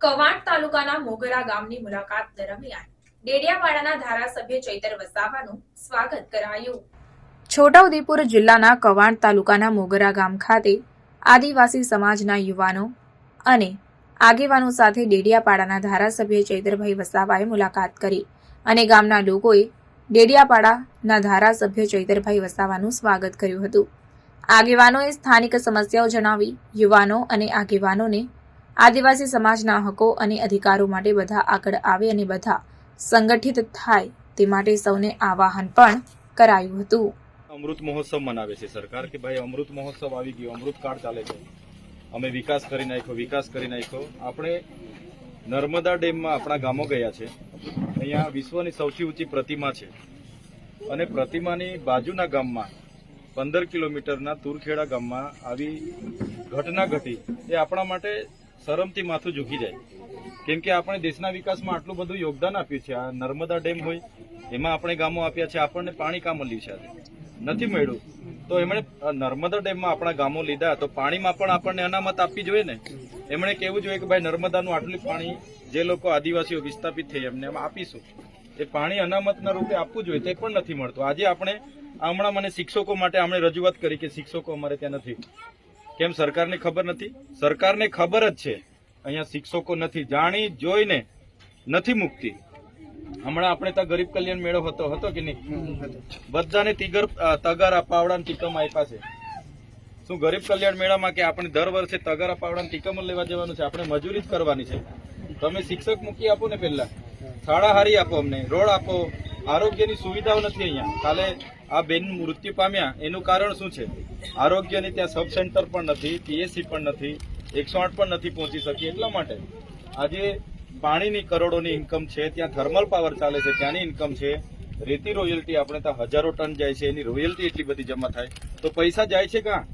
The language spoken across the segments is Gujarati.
કવાંટ તાલુકાના મોગરા ગામની મુલાકાત દરમિયાન ડેડિયાપાડાના ધારાસભ્ય ચૈતર વસાવાનું સ્વાગત કરાયું. છોટાઉદેપુર જિલ્લાના કવાંટ તાલુકાના મોગરા ગામ ખાતે આદિવાસી સમાજના યુવાનો અને આગેવાનો સાથે ડેડિયાપાડાના ધારાસભ્ય ચૈતરભાઈ વસાવાએ મુલાકાત કરી અને ગામના લોકોએ ડેડિયાપાડાના ધારાસભ્ય ચૈતરભાઈ વસાવાનું સ્વાગત કર્યું હતું. આગેવાનોએ સ્થાનિક સમસ્યાઓ જણાવી, યુવાનો અને આગેવાનોને આદિવાસી સમાજના હકો અને અધિકારો માટે બધા આગળ આવે અને બધા સંગઠિત થાય તે માટે સૌને આવાહન પણ કરાયું હતું. અમૃત મહોત્સવ મનાવે છે સરકાર કે ભાઈ અમૃત મહોત્સવ આવી ગયો, અમૃત કાળ ચાલે છે. અમે વિકાસ કરી નાખ્યો, વિકાસ કરી નાખ્યો. આપણે નર્મદા ડેમમાં આપણા ગામો ગયા છે. અહીંયા વિશ્વની સૌથી ઊંચી પ્રતિમા છે. અને પ્રતિમાની બાજુના ગામમાં પંદર કિલોમીટરના તુરખેડા ગામમાં આવી ઘટના ઘટી એ આપણા માટે શરમથી માથું ઝૂકી જાય. કેમ કે આપણે દેશના વિકાસમાં આટલું બધું યોગદાન આપ્યું છે. આ નર્મદા ડેમ હોય, એમાં આપણે ગામો આપ્યા છે, આપણને પાણી કામ મળ્યું છે નથી મળ્યું. તો એમણે નર્મદા ડેમમાં આપણા ગામો લીધા. તો પાણીમાં પણ આપણને અનામત આપવી જોઈએ ને? એમણે કહેવું જોઈએ કે ભાઈ નર્મદાનું આટલું પાણી જે લોકો આદિવાસીઓ વિસ્થાપિત થઈ એમને એમ આપીશું. એ પાણી અનામતના રૂપે આપવું જોઈએ તે પણ નથી મળતું. આજે આપણે હમણાં મને શિક્ષકો માટે આપણે રજૂઆત કરી કે શિક્ષકો અમારે ત્યાં નથી. કેમ સરકારને ખબર નથી? સરકારને ખબર જ છે. અહીંયા શિક્ષકો નથી. જાણી જોઈને નથી મુકતી. હમણાં આપણે ત્યાં ગરીબ કલ્યાણ મેળો હતો. હતો કે નહીં? બધાને તિગર તગાર તગારા પાવડા ટીકમ આપ્યા છે. શું ગરીબ કલ્યાણ મેળામાં કે આપણે દર વર્ષે તગારા પાવડા ટીકમ લેવા જવાનું છે? આપણે મજૂરી જ કરવાની છે. તમે શિક્ષક મૂકી આપો ને પહેલા. શાળા હારી આપો અમને. રોડ આપો. આરોગ્યની સુવિધાઓ નથી અહીંયા. કાલે આ બેન મૃત્યુ પામ્યા. એનું કારણ શું છે? આરોગ્યની ત્યાં સબ સેન્ટર પણ નથી પીએસસી પણ નથી, એકસો આઠ પણ નથી પહોંચી શકી. એટલા માટે આજે પાણીની કરોડોની ઇન્કમ છે, ત્યાં થર્મલ પાવર ચાલે છે, ત્યાંની ઇન્કમ છે. રેતી રોયલ્ટી આપણે ત્યાં હજારો ટન જાય છે, એની રોયલ્ટી એટલી બધી જમા થાય. તો પૈસા જાય છે કાં?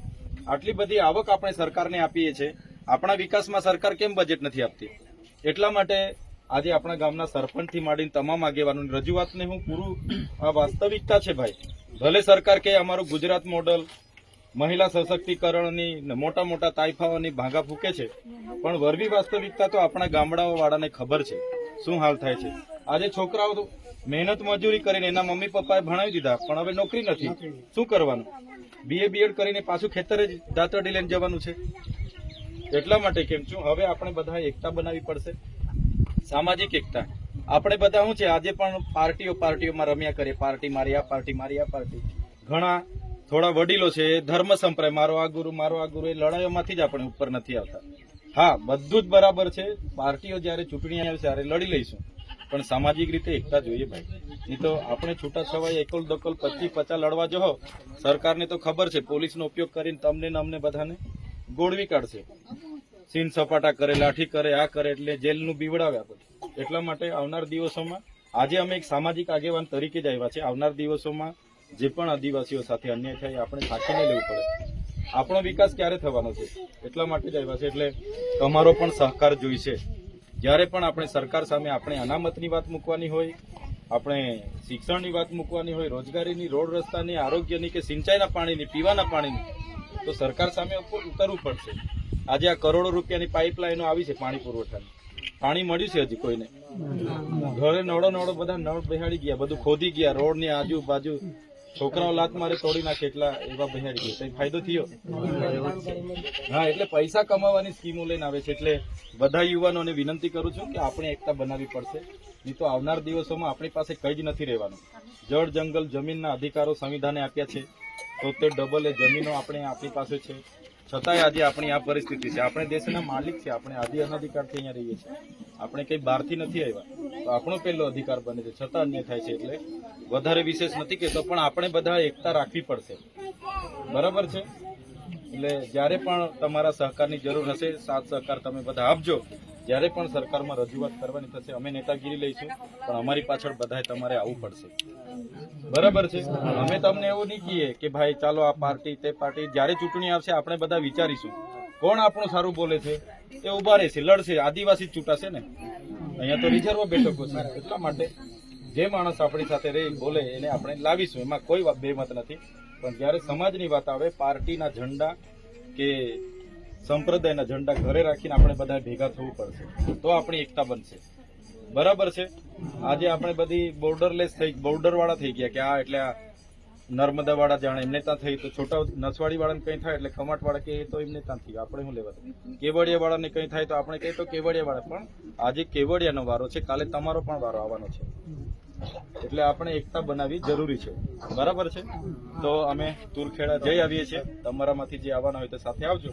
આટલી બધી આવક આપણે સરકારને આપીએ છીએ આપણા વિકાસમાં સરકાર કેમ બજેટ નથી આપતી? એટલા માટે આજે આપણા ગામના સરપંચથી માંડીને તમામ આગેવાનોની રજૂઆતને હું પૂરું, આ વાસ્તવિકતા છે ભાઈ. ભલે સરકાર કે અમારું ગુજરાત મોડલ મહિલા સશક્તિકરણની મોટા મોટા તાઇફાઓની ભાંગા ફૂકે છે, પણ વરવી વાસ્તવિકતા તો આપણા ગામડાઓ વાળાને ખબર છે. શું હાલ થાય છે? આજે છોકરાઓ મહેનત મજૂરી કરીને એના મમ્મી પપ્પાએ ભણાવી દીધા, પણ હવે નોકરી નથી. શું કરવાનું? બીએ બીએડ કરીને પાછું ખેતરે જ દાંતરડી લઈને જવાનું છે? એટલા માટે કેમ? છું હવે આપણે બધા એકતા બનાવવી પડશે? સામાજિક એકતા. આપણે બધા શું છે? આજે પણ પાર્ટીઓ પાર્ટીઓમાં રમ્યા કરીએ પાર્ટી મારી આ, પાર્ટી મારી આ, પાર્ટી. ઘણા થોડા વડીલો છે, ધર્મ સંપ્રદાય, મારો આ ગુરુ, મારો આ ગુરુ, એ લડાઈઓમાંથી જ આપણે ઉપર નથી આવતા. હા, બધું જ બરાબર છે. પાર્ટીઓ જ્યારે ચૂંટણી આવે ત્યારે લડી લઈશું. પણ સામાજિક રીતે એકતા જોઈએ ભાઈ. નહીં તો આપણે છૂટા છવાય એકલ દકલ પચી પચા લડવા જહો, સરકારને તો ખબર છે, પોલીસનો ઉપયોગ કરીને તમને ને અમને બધાને ગોળવી કાઢશે. સીન સપાટા કરે, લાઠી કરે, આ કરે એટલે જેલનું બીવડાવ્યા પછી. એટલા માટે આવનાર દિવસોમાં આજે અમે એક સામાજિક આગેવાન તરીકે જ આવ્યા છે આવનાર દિવસોમાં જે પણ આદિવાસીઓ સાથે અન્યાય થાય, આપણે સાચીને લેવું પડે. આપણો વિકાસ ક્યારે થવાનો છે? એટલા માટે જ આવ્યા છે એટલે તમારો પણ સહકાર જોઈશે. જ્યારે પણ આપણે સરકાર સામે આપણે અનામતની વાત મૂકવાની હોય, આપણે શિક્ષણની વાત મૂકવાની હોય, રોજગારીની, રોડ રસ્તાની, આરોગ્યની કે સિંચાઈના પાણીની, પીવાના પાણીની, તો સરકાર સામે ઉતરવું પડશે. આજે આ કરોડો રૂપિયાની પાઇપલાઈનો આવી છે પાણી પુરવઠાની. પાણી મળ્યું છે હજી કોઈને. ઘરે નળો નળો બધા નળ બેહાડી ગયા, બધું ખોદી ગયા, રોડની આજુબાજુ છોકરાઓ લાત મારે તોડી નાખે એટલા એવા બેહાડી ગયા. ફાયદો થયો? હા, એટલે પૈસા કમાવાની સ્કીમો લઈને આવે છે. એટલે બધા યુવાનોને વિનંતી કરું છું કે આપણે એકતા બનાવવી પડશે. નહીં તો આવનાર દિવસોમાં આપણી પાસે કંઈ જ નથી રહેવાનું. જળ, જંગલ, જમીનના અધિકારો સંવિધાને આપ્યા છે. તો તે ડબલ એ જમીનો આપણે આપણી પાસે છે. છતાંય આજે આપણી આ પરિસ્થિતિ છે. આપણે દેશના માલિક છે આપણે આદિ અનાધિકારથી અહીંયા રહીએ છીએ. આપણે કંઈ બહારથી નથી આવ્યા. તો આપણો પહેલો અધિકાર બને છે. છતાં અન્ય થાય છે એટલે વધારે વિશેષ નથી કહેતો, પણ આપણે બધા એકતા રાખવી પડશે. બરાબર છે? એટલે જ્યારે પણ તમારા સહકારની જરૂર હશે, સાથ સહકાર તમે બધા આપજો. જ્યારે પણ સરકારમાં રજૂઆત કરવાની થશે, અમે નેતાગીરી લઈશું, પણ અમારી પાછળ બધાએ તમારે આવવું પડશે. બરાબર છે? અમે તમને એવું નહીં કહીએ કે ભાઈ, ચાલો આ પાર્ટી, તે પાર્ટી, જ્યારે ચૂંટણી આવશે, આપણે બધા વિચારીશું. કોણ આપણું સારું બોલે છે? એ ઊભા રહેશે, લડશે, આદિવાસી ચૂંટાશે ને? અહીંયા તો રિઝર્વ બેઠકો છે, એટલા માટે જે માણસ આપણી સાથે રહે, બોલે, એને આપણે લાવીશું. એમાં કોઈ બે બેમત નથી. પણ જ્યારે સમાજની વાત આવે, પાર્ટીના ઝંડા કે સંપ્રદાયના ઝંડા ઘરે રાખીને આપણે બધા ભેગા થવું પડશે, તો આપણી એકતા બનશે. બરાબર છે? આજે આપણે બધી બોર્ડરલેસ થઈ, બોર્ડરવાળા થઈ ગયા કે આ એટલે આ નર્મદા વાળા જાણે એમને ત્યાં થઈ, તો છોટા નસવાડી વાળાને કંઈ થાય એટલે ખમાટ વાળા કે તો એમને ત્યાં થયું. આપણે શું લેવા કેવડિયા વાળાને કંઈ થાય તો આપણે કહીએ તો કેવડિયા વાળા પણ આજે કેવડિયાનો વારો છે, કાલે તમારો પણ વારો આવવાનો છે. એટલે આપણે એકતા બનાવવી જરૂરી છે. બરાબર છે? તો અમે તુરખેડા જઈ આવીએ છીએ. તમારામાંથી જે આવવાના હોય તો સાથે આવજો.